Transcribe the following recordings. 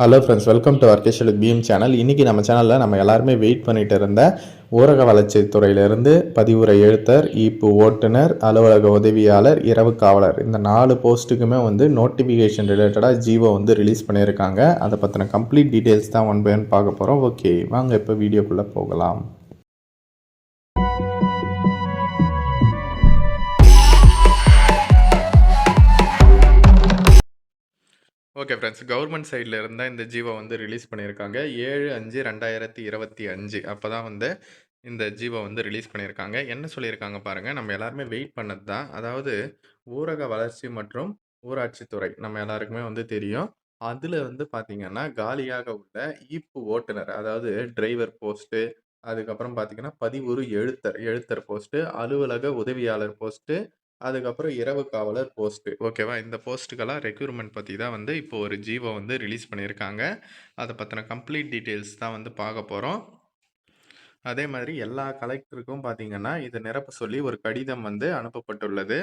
Hello friends welcome to அர்கேஷல் PM channel இன்றைக்கி நம்ம சேனலில் நம்ம எல்லாருமே வெயிட் பண்ணிட்டு இருந்த ஊரக வளர்ச்சித்துறையிலிருந்து பதிவுரை எழுத்தர் ஈப்பு ஓட்டுநர் அலுவலக உதவியாளர் இரவு காவலர். இந்த நாலு போஸ்ட்டுக்குமே வந்து நோட்டிஃபிகேஷன் ரிலேட்டடாக ஜீவோ வந்து ரிலீஸ் பண்ணியிருக்காங்க. அதை பற்றின கம்ப்ளீட் டீட்டெயில்ஸ் தான் ஒன் பை ஒன் பார்க்க போகிறோம் ஓகே வாங்க இப்போ வீடியோக்குள்ளே போகலாம். ஓகே ஃப்ரெண்ட்ஸ் கவர்மெண்ட் சைடில் இருந்தால் இந்த ஜீவோ வந்து ரிலீஸ் பண்ணியிருக்காங்க ஏழு அஞ்சு ரெண்டாயிரத்தி இருபத்தி அஞ்சு. அப்போ தான் வந்து இந்த ஜீவோ வந்து ரிலீஸ் பண்ணியிருக்காங்க என்ன சொல்லியிருக்காங்க பாருங்கள் நம்ம எல்லாருமே வெயிட் பண்ணது தான் அதாவது ஊரக வளர்ச்சி மற்றும் ஊராட்சித்துறை நம்ம எல்லாருக்குமே வந்து தெரியும். அதில் வந்து பார்த்திங்கன்னா காலியாக உள்ள ஈப்பு ஓட்டுநர் அதாவது டிரைவர் போஸ்ட்டு அதுக்கப்புறம் பார்த்திங்கன்னா பதிவுறு எழுத்தர் எழுத்தர் போஸ்ட்டு அலுவலக உதவியாளர் போஸ்ட்டு அதுக்கப்புறம் இரவு காவலர் போஸ்ட்டு ஓகேவா? இந்த போஸ்ட்டுக்கெல்லாம் ரெக்யூர்மெண்ட் பற்றி தான் வந்து இப்போ ஒரு ஜீவோ வந்து ரிலீஸ் பண்ணியிருக்காங்க. அதை பற்றின கம்ப்ளீட் டீட்டெயில்ஸ் தான் வந்து பார்க்க போகிறோம் அதே மாதிரி எல்லா கலெக்டருக்கும் பார்த்தீங்கன்னா இதை நிரப்ப சொல்லி ஒரு கடிதம் வந்து அனுப்பப்பட்டுள்ளது.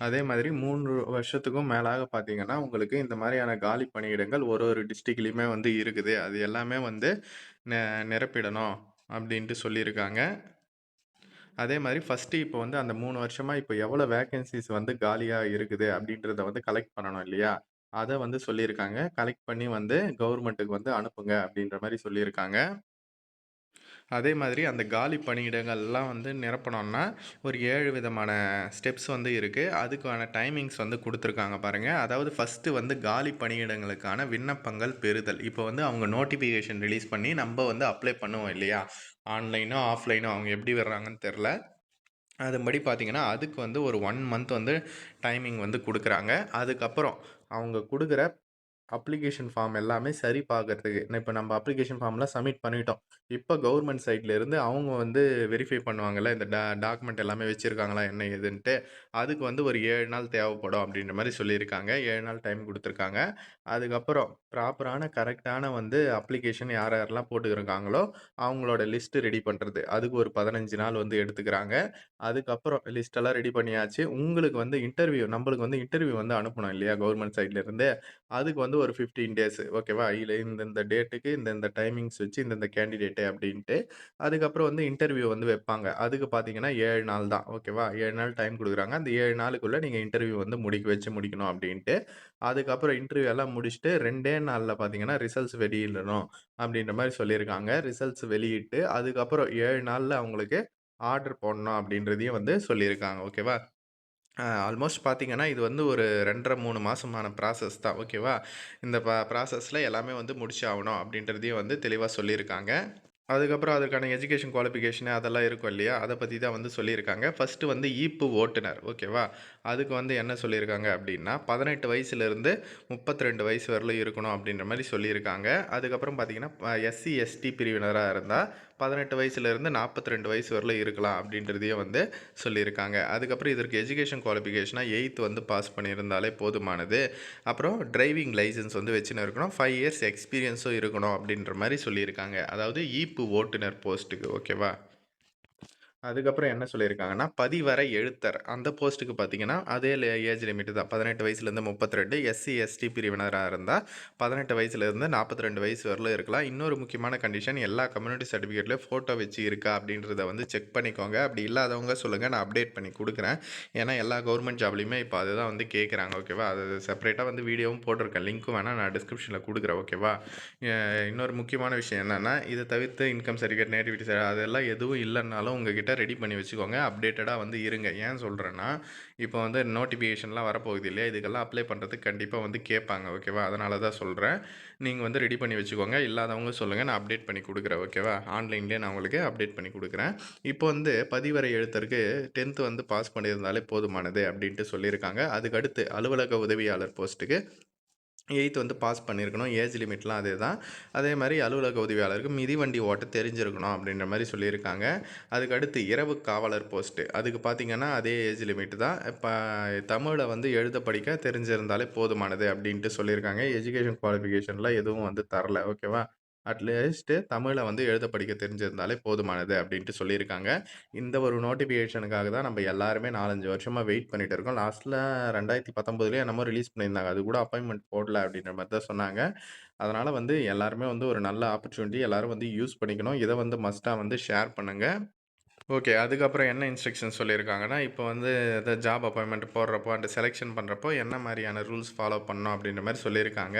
அதே மாதிரி மூன்று வருஷத்துக்கும் மேலாக பார்த்தீங்கன்னா உங்களுக்கு இந்த மாதிரியான காலி பணியிடங்கள் ஒரு ஒரு டிஸ்ட்ரிக்ட்லேயுமே வந்து இருக்குது. அது எல்லாமே வந்து நெ நிரப்பிடணும் அப்படின்ட்டு சொல்லியிருக்காங்க. அதே மாதிரி ஃபஸ்ட்டு இப்போ வந்து அந்த மூணு வருஷமாக இப்போ எவ்வளோ வேக்கன்சிஸ் வந்து காலியாக இருக்குது அப்படின்றத வந்து கலெக்ட் பண்ணணும் இல்லையா? அதை வந்து சொல்லியிருக்காங்க. கலெக்ட் பண்ணி வந்து கவர்மெண்ட்டுக்கு வந்து அனுப்புங்க அப்படின்ற மாதிரி சொல்லியிருக்காங்க. அதே மாதிரி அந்த காலி பணியிடங்கள்லாம் வந்து நிரப்பணும்னா ஒரு ஏழு விதமான ஸ்டெப்ஸ் வந்து இருக்குது அதுக்கான டைமிங்ஸ் வந்து கொடுத்துருக்காங்க பாருங்கள் அதாவது ஃபஸ்ட்டு வந்து காலி பணியிடங்களுக்கான விண்ணப்பங்கள் பெறுதல். இப்போ வந்து அவங்க நோட்டிஃபிகேஷன் ரிலீஸ் பண்ணி நம்ம வந்து அப்ளை பண்ணுவோம் இல்லையா? ஆன்லைனோ ஆஃப்லைனோ அவங்க எப்படி வர்றாங்கன்னு தெரில. அதுபடி பார்த்தீங்கன்னா அதுக்கு வந்து ஒரு ஒன் மந்த் வந்து டைமிங் வந்து கொடுக்குறாங்க. அதுக்கப்புறம் அவங்க கொடுக்குற அப்ளிகேஷன் ஃபார்ம் எல்லாமே சரி பார்க்கறதுக்கு. இப்போ நம்ம அப்ளிகேஷன் ஃபார்ம்லாம் சப்மிட் பண்ணிட்டோம். இப்போ கவர்மெண்ட் சைட்லேருந்து அவங்க வந்து வெரிஃபை பண்ணுவாங்கள்ல இந்த டா டாக்குமெண்ட் எல்லாமே வச்சுருக்காங்களா என்ன ஏதுன்ட்டு. அதுக்கு வந்து ஒரு ஏழு நாள் தேவைப்படும் அப்படின்ற மாதிரி சொல்லியிருக்காங்க. ஏழு நாள் டைம் கொடுத்துருக்காங்க. அதுக்கப்புறம் ப்ராப்பரான கரெக்டான வந்து அப்ளிகேஷன் யார் யாரெல்லாம் போட்டுக்கிறாங்களோ அவங்களோட லிஸ்ட்டு ரெடி பண்ணுறது அதுக்கு ஒரு பதினஞ்சு நாள் வந்து எடுத்துக்கிறாங்க. அதுக்கப்புறம் லிஸ்ட்டெல்லாம் ரெடி பண்ணியாச்சு. உங்களுக்கு வந்து இன்டர்வியூ நம்மளுக்கு வந்து இன்டர்வியூ வந்து அனுப்பணும் இல்லையா கவர்மெண்ட் சைட்லேருந்து அதுக்கு வந்து ஒரு ஃபிஃப்டீன் டேஸ் ஓகேவா இல்லை இந்தந்த டேட்டுக்கு இந்தந்த டைமிங்ஸ் வச்சு இந்தந்த கேண்டிடேட்டு அப்படின்ட்டு அதுக்கப்புறம் வந்து இன்டர்வியூ வந்து வைப்பாங்க. அதுக்கு பார்த்தீங்கன்னா ஏழு நாள் தான். ஓகேவா ஏழு நாள் டைம் கொடுக்குறாங்க. அந்த ஏழு நாளுக்குள்ளே நீங்கள் இன்டர்வியூ வந்து முடிக்க வச்சு முடிக்கணும் அப்படின்ட்டு அதுக்கப்புறம் இன்டர்வியூ எல்லாம் முடிச்சுட்டு ரெண்டே நாளில் பார்த்தீங்கன்னா ரிசல்ட்ஸ் வெளியிடணும் அப்படின்ற மாதிரி சொல்லியிருக்காங்க. ரிசல்ட்ஸ் வெளியிட்டு அதுக்கப்புறம் ஏழு நாளில் அவங்களுக்கு ஆர்டர் போடணும் அப்படின்றதையும் வந்து சொல்லியிருக்காங்க. ஓகேவா ஆல்மோஸ்ட் பார்த்திங்கன்னா இது வந்து ஒரு ரெண்டரை மூணு மாதமான ப்ராசஸ் தான் ஓகேவா இந்த ப ப்ராசஸில் எல்லாமே வந்து முடிச்சு ஆகணும் அப்படின்றதையும் வந்து தெளிவாக சொல்லியிருக்காங்க. அதுக்கப்புறம் அதுக்கான எஜுகேஷன் குவாலிஃபிகேஷனு அதெல்லாம் இருக்கும் இல்லையா? அதை பற்றி தான் வந்து சொல்லியிருக்காங்க. ஃபஸ்ட்டு வந்து ஈப்பு ஓட்டுநர் ஓகேவா அதுக்கு வந்து என்ன சொல்லியிருக்காங்க அப்படின்னா பதினெட்டு வயசுலேருந்து முப்பத்தி ரெண்டு வயசு வரலும் இருக்கணும் அப்படின்ற மாதிரி சொல்லியிருக்காங்க. அதுக்கப்புறம் பார்த்தீங்கன்னா எஸ்சி எஸ்டி பிரிவினராக இருந்தால் பதினெட்டு வயசுலேருந்து நாற்பத்தி ரெண்டு வயசு வரலும் இருக்கலாம் அப்படின்றதையும் வந்து சொல்லியிருக்காங்க. அதுக்கப்புறம் இதற்கு எஜுகேஷன் குவாலிஃபிகேஷனாக எயித்து வந்து பாஸ் பண்ணியிருந்தாலே போதுமானது. அப்புறம் டிரைவிங் லைசன்ஸ் வந்து வச்சுன்னு இருக்கணும். ஃபைவ் இயர்ஸ் எக்ஸ்பீரியன்ஸும் இருக்கணும் அப்படின்ற மாதிரி சொல்லியிருக்காங்க. அதாவது ஈப்பு ஓட்டுநர் போஸ்ட்டுக்கு ஓகேவா அதுக்கப்புறம் என்ன சொல்லியிருக்காங்கன்னா பதிவரை எழுத்தர். அந்த போஸ்ட்டுக்கு பார்த்தீங்கன்னா அதே ஏஜ் லிமிட் தான். பதினெட்டு வயசுலேருந்து முப்பத்தி ரெண்டு எஸ்சி எஸ்டி பிரிவினராக இருந்தால் பதினெட்டு வயசுலேருந்து நாற்பத்தி ரெண்டு வயசு வரலும் இருக்கலாம். இன்னொரு முக்கியமான கண்டிஷன் எல்லா கம்யூனிட்டி சர்டிஃபிகேட்லேயும் ஃபோட்டோ வச்சு இருக்கா அப்படின்றத வந்து செக் பண்ணிக்கோங்க. அப்படி இல்லாதவங்க சொல்லுங்கள் நான் அப்டேட் பண்ணி கொடுக்குறேன். ஏன்னா எல்லா கவர்மெண்ட் ஜாப்லேயுமே இப்போ அதுதான் வந்து கேட்குறாங்க ஓகேவா அது செப்பரேட்டாக வந்து வீடியோவும் போட்டிருக்கேன். லிங்க்கும் வேணால் நான் டிஸ்கிரிப்ஷனில் கொடுக்குறேன் ஓகேவா இன்னொரு முக்கியமான விஷயம் என்னென்னா இதை தவிர்த்து இன்கம் சர்டிஃபிகேட் நேட்டிவிட்டி அதெல்லாம் எதுவும் இல்லைன்னாலும் உங்ககிட்ட ரெடி பண்ணி வச்சுக்கோங்க. அப்டேட்டடாக வந்து இருங்க. ஏன் சொல்கிறேன்னா இப்போ வந்து நோட்டிஃபிகேஷன்லாம் வரப்போகுது இல்லையா? இதுக்கெல்லாம் அப்ளை பண்ணுறதுக்கு கண்டிப்பாக வந்து கேட்பாங்க. ஓகேவா அதனால தான் சொல்கிறேன் நீங்கள் வந்து ரெடி பண்ணி வச்சுக்கோங்க. இல்லாதவங்க சொல்லுங்கள் நான் அப்டேட் பண்ணி கொடுக்குறேன். ஓகேவா ஆன்லைன்லேயே நான் உங்களுக்கு அப்டேட் பண்ணி கொடுக்குறேன். இப்போ வந்து பதிவரை எழுத்தருக்கு டென்த்து வந்து பாஸ் பண்ணியிருந்தாலே போதுமானது அப்படின்ட்டு சொல்லியிருக்காங்க. அதுக்கடுத்து அலுவலக உதவியாளர் போஸ்ட்டுக்கு எயித்து வந்து பாஸ் பண்ணியிருக்கணும். ஏஜ் லிமிட்லாம் அதே தான் அதே மாதிரி அலுவலக உதவியாளருக்கு மிதிவண்டி ஓட்ட தெரிஞ்சிருக்கணும் அப்படின்ற மாதிரி சொல்லியிருக்காங்க. அதுக்கு அடுத்து இரவு காவலர் போஸ்ட்டு. அதுக்கு பார்த்திங்கன்னா அதே ஏஜ் லிமிட் தான். இப்போ தமிழை வந்து எழுத படிக்க தெரிஞ்சிருந்தாலே போதுமானது அப்படின்ட்டு சொல்லியிருக்காங்க. எஜுகேஷன் குவாலிஃபிகேஷனில் எதுவும் வந்து தரல. ஓகேவா? அட்லீஸ்ட்டு தமிழை வந்து எழுத படிக்க தெரிஞ்சிருந்தாலே போதுமானது அப்படின்ட்டு சொல்லியிருக்காங்க. இந்த ஒரு நோட்டிஃபிகேஷனுக்காக தான் நம்ம எல்லாருமே நாலஞ்சு வருஷமாக வெயிட் பண்ணிட்டு இருக்கோம். லாஸ்ட்டில் ரெண்டாயிரத்தி பத்தொம்போதுலேயே என்னமோ ரிலீஸ் பண்ணியிருந்தாங்க. அது கூட அப்பாயின்மெண்ட் போடல அப்படின்ற மாதிரி தான் சொன்னாங்க. அதனால் வந்து எல்லாருமே வந்து ஒரு நல்ல ஆப்பர்ச்சுனிட்டி எல்லோரும் வந்து யூஸ் பண்ணிக்கணும். இதை வந்து மஸ்ட்டாக வந்து ஷேர் பண்ணுங்கள் ஓகே. அதுக்கப்புறம் என்ன இன்ஸ்ட்ரக்ஷன் சொல்லியிருக்காங்கன்னா, இப்போ வந்து இந்த ஜாப் அப்பாயின்மெண்ட் போடுறப்போ, அந்த செலக்ஷன் பண்ணுறப்போ என்ன மாதிரியான ரூல்ஸ் ஃபாலோ பண்ணோம் அப்படின்ற மாதிரி சொல்லியிருக்காங்க.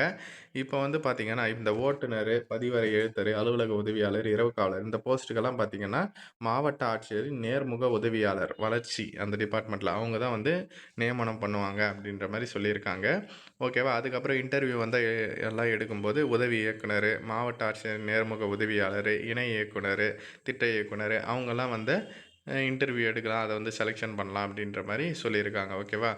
இப்போ வந்து பார்த்திங்கன்னா இந்த ஓட்டுநர் பதிவறை எழுத்தர், அலுவலக உதவியாளர், இரவுக்காவலர் இந்த போஸ்ட்டுக்கெல்லாம் பார்த்தீங்கன்னா, மாவட்ட ஆட்சியரின் நேர்முக உதவியாளர் வளர்ச்சி அந்த டிபார்ட்மெண்ட்டில் அவங்க தான் வந்து நியமனம் பண்ணுவாங்க அப்படின்ற மாதிரி சொல்லியிருக்காங்க. ஓகேவா? அதுக்கப்புறம் இன்டர்வியூ வந்து எல்லாம் எடுக்கும்போது உதவி இயக்குனர் மாவட்ட ஆட்சியர் நேர்முக உதவியாளர் இணை இயக்குனர் திட்ட இயக்குனர் அவங்கெல்லாம் வந்து இன்டர்வியூ எடுக்கலாம். அதை வந்து செலெக்ஷன் பண்ணலாம் அப்படின்ற மாதிரி சொல்லியிருக்காங்க. ஓகேவா?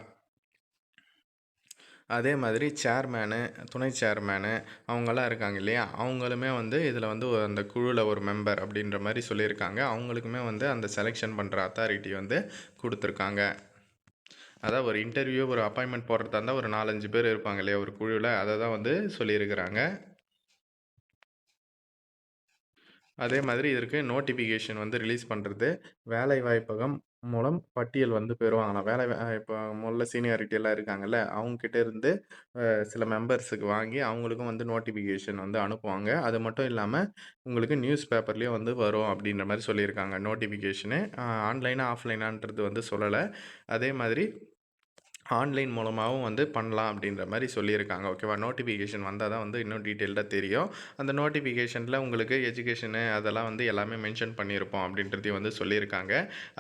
அதே மாதிரி சேர்மேனு, துணை சேர்மேனு அவங்களாம் இருக்காங்க இல்லையா? அவங்களுமே வந்து இதில் வந்து அந்த குழுவில் ஒரு மெம்பர் அப்படின்ற மாதிரி சொல்லியிருக்காங்க. அவங்களுக்குமே வந்து அந்த செலெக்ஷன் பண்ணுற அத்தாரிட்டி வந்து கொடுத்துருக்காங்க அதான் ஒரு இன்டர்வியூ, ஒரு அப்பாயின்மெண்ட் போடுறதா இருந்தால் ஒரு 4, 5 பேர் இருப்பாங்க இல்லையா? ஒரு குழுவில் அதை தான் வந்து சொல்லியிருக்கிறாங்க. அதே மாதிரி இதற்கு நோட்டிஃபிகேஷன் வந்து ரிலீஸ் பண்றது, வேலைவாய்ப்பகம் மூலம் பட்டியல் வந்து பெறுவாங்களாம். வேலை இப்போ முதல்ல சீனியாரிட்டியெல்லாம் இருக்காங்கல்ல, அவங்கக்கிட்ட இருந்து சில மெம்பர்ஸுக்கு வாங்கி அவங்களுக்கும் வந்து நோட்டிஃபிகேஷன் வந்து அனுப்புவாங்க. அது மட்டும் இல்லாமல் உங்களுக்கு நியூஸ் பேப்பர்லேயும் வந்து வரும் அப்படின்ற மாதிரி சொல்லியிருக்காங்க நோட்டிஃபிகேஷனு. ஆன்லைனாக ஆஃப்லைனான்றது வந்து சொல்லலை அதே மாதிரி ஆன்லைன் மூலமாகவும் வந்து பண்ணலாம் அப்படின்ற மாதிரி சொல்லியிருக்காங்க. ஓகேவா? நோட்டிஃபிகேஷன் வந்தால் தான் வந்து இன்னும் டீட்டெயில்டாக தெரியும். அந்த நோட்டிஃபிகேஷனில் உங்களுக்கு எஜுகேஷனு அதெல்லாம் வந்து எல்லாமே மென்ஷன் பண்ணியிருப்போம் அப்படின்றதையும் வந்து சொல்லியிருக்காங்க.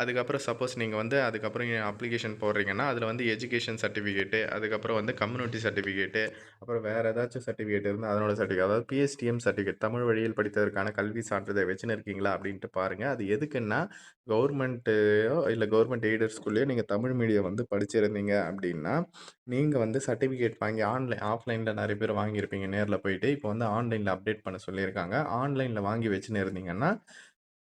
அதுக்கப்புறம் சப்போஸ் நீங்கள் வந்து அதுக்கப்புறம் அப்ளிகேஷன் போடுறீங்கன்னா, அதில் வந்து எஜுகேஷன் சர்டிஃபிகேட்டு, அதுக்கப்புறம் வந்து கம்யூனிட்டி சர்டிஃபிகேட்டு, அப்புறம் வேறு ஏதாச்சும் சர்டிஃபிகேட் இருந்தால் அதனோட சர்டிஃபிகேட் அதாவது பிஎஸ்டிஎம் சர்டிஃபிகேட் தமிழ் வழியில் படித்ததற்கான கல்வி சான்றிதழ் வச்சுன்னு இருக்கீங்களா? அப்படின்ட்டு பாருங்கள் அது எதுக்குன்னா, கவர்மெண்ட்டையோ இல்லை கவர்மெண்ட் எய்டட் ஸ்கூல்லையோ நீங்கள் தமிழ் மீடியம் வந்து படிச்சிருந்தீங்க அப்படின்னா, நீங்கள் வந்து சர்டிஃபிகேட் வாங்கி ஆன்லைன் ஆஃப்லைனில் நிறைய பேர் வாங்கியிருப்பீங்க நேரில் போயிட்டு. இப்போ வந்து ஆன்லைனில் அப்டேட் பண்ண சொல்லியிருக்காங்க. ஆன்லைனில் வாங்கி வச்சுன்னு இருந்தீங்கன்னா,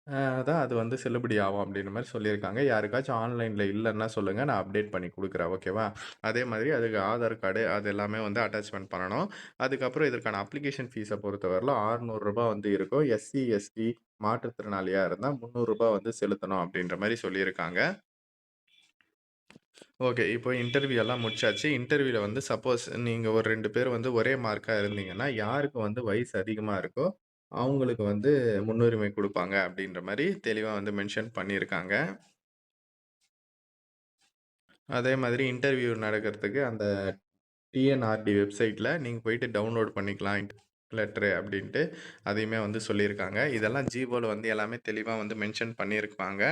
அ அதான் அது வந்து செல்லுபடி ஆகும் அப்படின்ற மாதிரி சொல்லியிருக்காங்க. யாருக்காச்சும் ஆன்லைனில் இல்லைன்னா சொல்லுங்கள் நான் அப்டேட் பண்ணி கொடுக்குறேன் ஓகேவா? அதே மாதிரி அதுக்கு ஆதார் கார்டு அது எல்லாமே வந்து அட்டாச்மெண்ட் பண்ணணும். அதுக்கப்புறம் இதற்கான அப்ளிகேஷன் ஃபீஸை பொறுத்தவரையில் ஆறுநூறுரூபா வந்து இருக்கும். எஸ்சி, எஸ்டி மாற்றுத்திறனாளியாக இருந்தால் முந்நூறுரூபா வந்து செலுத்தணும் அப்படின்ற மாதிரி சொல்லியிருக்காங்க. ஓகே. இப்போ இன்டர்வியூ எல்லாம் முடிச்சாச்சு. இன்டர்வியூல வந்து சப்போஸ் நீங்க ஒரு ரெண்டு பேர் வந்து ஒரே மார்க்கா இருந்தீங்கன்னா, யாருக்கு வந்து வயசு அதிகமா இருக்கோ, அவங்களுக்கு வந்து முன்னுரிமை கொடுப்பாங்க அப்படின்ற மாதிரி தெளிவாக வந்து மென்ஷன் பண்ணியிருக்காங்க. அதே மாதிரி இன்டர்வியூ நடக்கிறதுக்கு அந்த டிஎன்ஆர்டி வெப்சைட்டில் நீங்கள் போயிட்டு டவுன்லோட் பண்ணிக்கலாம். லெட்ரு அப்படின்ட்டு அதையுமே வந்து சொல்லியிருக்காங்க. இதெல்லாம் ஜீவோவில் வந்து எல்லாமே தெளிவாக வந்து மென்ஷன் பண்ணியிருப்பாங்க.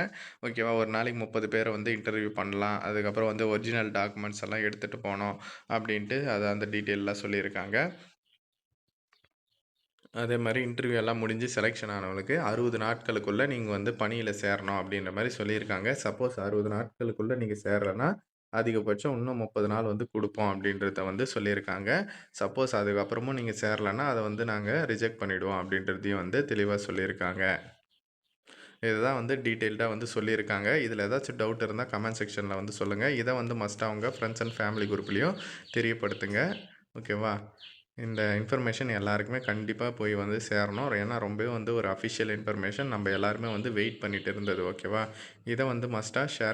ஓகேவா? ஒரு நாளைக்கு முப்பது பேரை வந்து இன்டர்வியூ பண்ணலாம். அதுக்கப்புறம் வந்து ஒரிஜினல் டாக்குமெண்ட்ஸ் எல்லாம் எடுத்துகிட்டு போனோம் அப்படின்ட்டு அதை அந்த டீட்டெயிலெலாம் சொல்லியிருக்காங்க. அதே மாதிரி இன்டர்வியூ எல்லாம் முடிஞ்சு செலெக்ஷன் ஆனவங்களுக்கு அறுபது நாட்களுக்குள்ளே நீங்கள் வந்து பணியில் சேரணும் அப்படின்ற மாதிரி சொல்லியிருக்காங்க. சப்போஸ் அறுபது நாட்களுக்குள்ளே நீங்கள் சேரலன்னா, அதிகபட்சம் இன்னும் 30 நாள் வந்து கொடுப்போம் அப்படின்றத வந்து சொல்லியிருக்காங்க. சப்போஸ் அதுக்கப்புறமும் நீங்கள் சேரலைன்னா அதை வந்து நாங்கள் ரிஜெக்ட் பண்ணிவிடுவோம் அப்படின்றதையும் வந்து தெளிவாக சொல்லியிருக்காங்க. இதுதான் வந்து டீட்டெயில்டாக வந்து சொல்லியிருக்காங்க. இதில் ஏதாச்சும் டவுட் இருந்தால் கமெண்ட் செக்ஷனில் வந்து சொல்லுங்கள் இதை வந்து மஸ்ட்டாக அவங்க ஃப்ரெண்ட்ஸ் அண்ட் ஃபேமிலி குரூப்லேயும் தெரியப்படுத்துங்க. ஓகேவா? இந்த இன்ஃபர்மேஷன் எல்லாருக்குமே கண்டிப்பாக போய் வந்து சேரணும். ஏன்னா ரொம்பவே வந்து ஒரு அஃபிஷியல் இன்ஃபர்மேஷன் நம்ம எல்லாருமே வந்து வெயிட் பண்ணிகிட்டு இருந்தது. ஓகேவா? இதை வந்து மஸ்ட்டாக ஷேர்